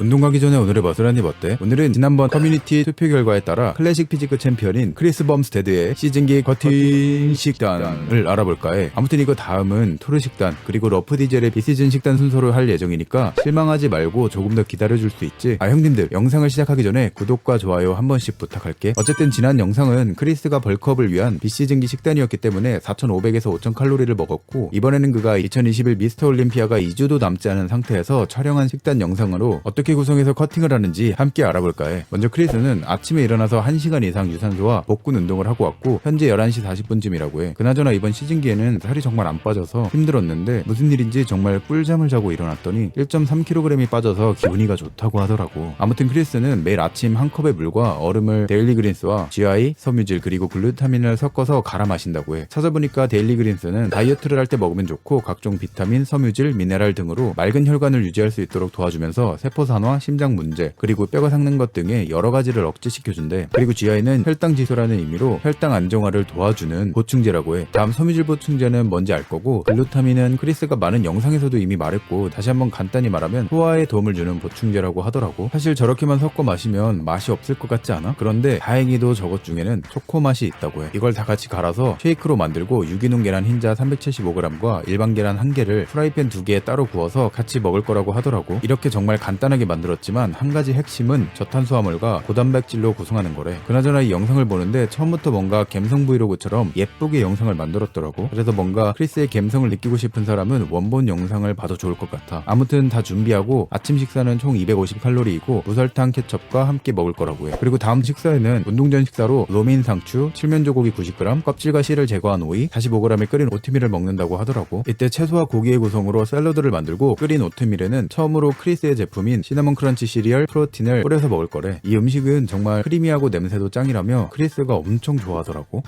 운동 가기 전에 오늘의 한입 어때? 오늘은 지난번 커뮤니티 투표 결과에 따라 클래식 피지크 챔피언인 크리스 범스테드의 시즌기 커팅 식단을 알아볼까 해. 아무튼 이거 다음은 토르 식단 그리고 러프 디젤의 비시즌 식단 순서로 할 예정이니까 실망하지 말고 조금 더 기다려줄 수 있지. 아 형님들 영상을 시작하기 전에 구독과 좋아요 한 번씩 부탁할게. 어쨌든 지난 영상은 크리스가 벌크업을 위한 비시즌기 식단이었기 때문에 4,500에서 5,000 칼로리를 먹었고 이번에는 그가 2021 미스터 올림피아가 2주도 남지 않은 상태에서 촬영한 식단 영상으로 어떻게 구성해서 커팅을 하는지 함께 알아볼까 해. 먼저 크리스는 아침에 일어나서 1시간 이상 유산소와 복근 운동을 하고 왔고 현재 11시 40분쯤이라고 해. 그나저나 이번 시즌기에는 살이 정말 안 빠져서 힘들었는데 무슨 일인지 정말 꿀잠을 자고 일어났더니 1.3kg이 빠져서 기분이가 좋다고 하더라고. 아무튼 크리스는 매일 아침 한 컵의 물과 얼음을 데일리 그린스와 GI, 섬유질 그리고 글루타민을 섞어서 갈아 마신다고 해. 찾아보니까 데일리 그린스는 다이어트를 할 때 먹으면 좋고 각종 비타민, 섬유질, 미네랄 등으로 맑은 혈관을 유지할 수 있도록 도와주면서 세포 산 화, 심장 문제, 그리고 뼈가 삭는 것 등의 여러 가지를 억제시켜준대. 그리고 GI는 혈당 지수라는 의미로 혈당 안정화를 도와주는 보충제라고 해. 다음 섬유질 보충제는 뭔지 알 거고 글루타민은 크리스가 많은 영상에서도 이미 말했고 다시 한번 간단히 말하면 소화에 도움을 주는 보충제라고 하더라고. 사실 저렇게만 섞어 마시면 맛이 없을 것 같지 않아? 그런데 다행히도 저것 중에는 초코 맛이 있다고 해. 이걸 다 같이 갈아서 쉐이크로 만들고 유기농 계란 흰자 375g과 일반 계란 한 개를 프라이팬 두 개에 따로 구워서 같이 먹을 거라고 하더라고. 이렇게 정말 간단하게 만들었지만 한 가지 핵심은 저탄수화물과 고단백질로 구성하는 거래. 그나저나 이 영상을 보는데 처음부터 뭔가 갬성 브이로그처럼 예쁘게 영상을 만들었더라고. 그래서 뭔가 크리스의 갬성을 느끼고 싶은 사람은 원본 영상을 봐도 좋을 것 같아. 아무튼 다 준비하고 아침 식사는 총 250칼로리이고 무설탕 케첩과 함께 먹을 거라고 해. 그리고 다음 식사에는 운동 전 식사로 로민 상추, 칠면조 고기 90g, 껍질과 씨를 제거한 오이, 45g의 끓인 오트밀을 먹는다고 하더라고. 이때 채소와 고기의 구성으로 샐러드를 만들고 끓인 오트밀에는 처음으로 크리스의 제품인 시나몬 크런치 시리얼 프로틴을 뿌려서 먹을 거래. 이 음식은 정말 크리미하고 냄새도 짱이라며 크리스가 엄청 좋아하더라고.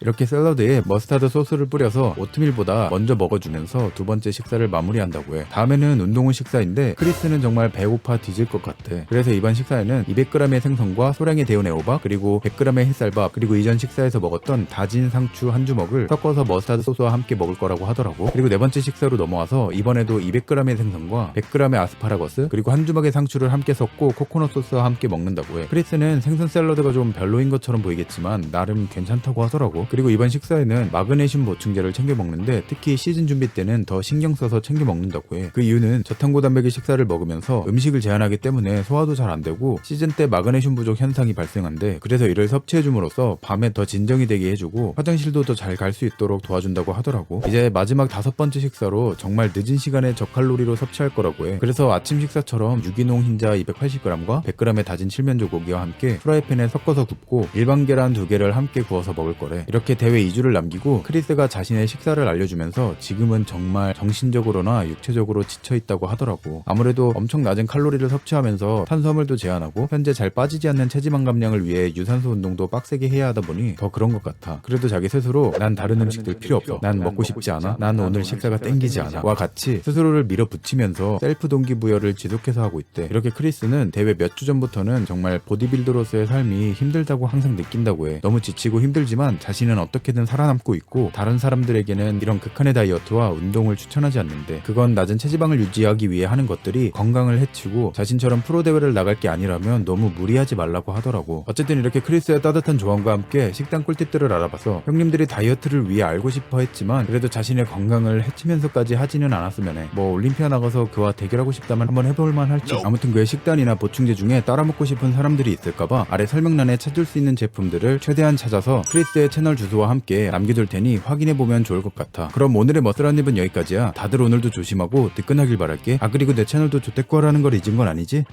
이렇게 샐러드에 머스타드 소스를 뿌려서 오트밀보다 먼저 먹어주면서 두 번째 식사를 마무리한다고 해. 다음에는 운동 후 식사인데 크리스는 정말 배고파 뒤질 것 같아. 그래서 이번 식사에는 200g의 생선과 소량의 데운 애호박 그리고 100g의 햇쌀밥 그리고 이전 식사에서 먹었던 다진 상추 한 주먹을 섞어서 머스타드 소스와 함께 먹을 거라고 하더라고. 그리고 네 번째 식사로 넘어와서 이번에도 200g의 생선과 100g의 아스파라거스 그리고 한 주먹의 상추를 함께 섞고 코코넛 소스와 함께 먹는다고 해. 크리스는 생선 샐러드가 좀 별로인 것처럼 보이겠지만 나름 괜찮다고 하더라고. 그리고 이번 식사에는 마그네슘 보충제를 챙겨 먹는데 특히 시즌 준비 때는 더 신경 써서 챙겨 먹는다고 해. 그 이유는 저탄고 단백의 식사를 먹으면서 음식을 제한하기 때문에 소화도 잘 안 되고 시즌 때 마그네슘 부족 현상이 발생한대. 그래서 이를 섭취해 줌으로써 밤에 더 진정이 되게 해주고 화장실도 더 잘 갈 수 있도록 도와준다고 하더라고. 이제 마지막 다섯 번째 식사로 정말 늦은 시간에 저칼로리로 섭취할 거라고 해. 그래서 아침 식사처럼 유기농 흰자 280g과 100g의 다진 칠면 조 고기와 함께 프라이팬에 섞어서 굽고 일반 계란 두 개를 함께 구워서 먹을 거래. 이렇게 대회 2주를 남기고 크리스가 자신의 식사를 알려주면서 지금은 정말 정신적으로나 육체적으로 지쳐 있다고 하더라고. 아무래도 엄청 낮은 칼로리를 섭취하면서 탄수화물도 제한하고 현재 잘 빠지지 않는 체지방 감량을 위해 유산소 운동도 빡세게 해야 하다 보니 더 그런 것 같아. 그래도 자기 스스로 난 다른 음식들 필요 없어. 난 먹고 싶지 않아. 난 오늘 식사가 땡기지 않아. 와 같이 스스로를 밀어붙이면서 셀프 동기부여를 지속해서 하고 있대. 이렇게 크리스는 대회 몇 주 전부터는 정말 보디빌더로서의 삶이 힘들다고 항상 느낀다고 해. 너무 지치고 힘들지만 자신은 어떻게든 살아남고 있고 다른 사람들에게는 이런 극한의 다이어트와 운동을 추천하지 않는데 그건 낮은 체지방을 유지하기 위해 하는 것들이 건강을 해치고 자신처럼 프로 대회를 나갈 게 아니라면 너무 무리하지 말라고 하더라고. 어쨌든 이렇게 크리스의 따뜻한 조언과 함께 식단 꿀팁들을 알아봐서 형님들이 다이어트를 위해 알고 싶어 했지만 그래도 자신의 건강을 해치면서까지 하지는 않았으면 해. 뭐 올림피아 나가서 그와 대결하고 싶다면 한번 해볼만 할지. 아무튼 그의 식단이나 보충제 중에 따라 먹고 싶은 사람들이 있을까봐 아래 설명란에 찾을 수 있는 제품들을 최대한 찾아서 크리스의 채널 주소와 함께 남겨둘 테니 확인해보면 좋을 것 같아. 그럼 오늘의 머슬한 입은 여기까지야. 다들 오늘도 조심하고 뜨끈하길 바랄게. 아 그리고 내 채널도 조태꾸하라는 걸 잊은 건 아니지?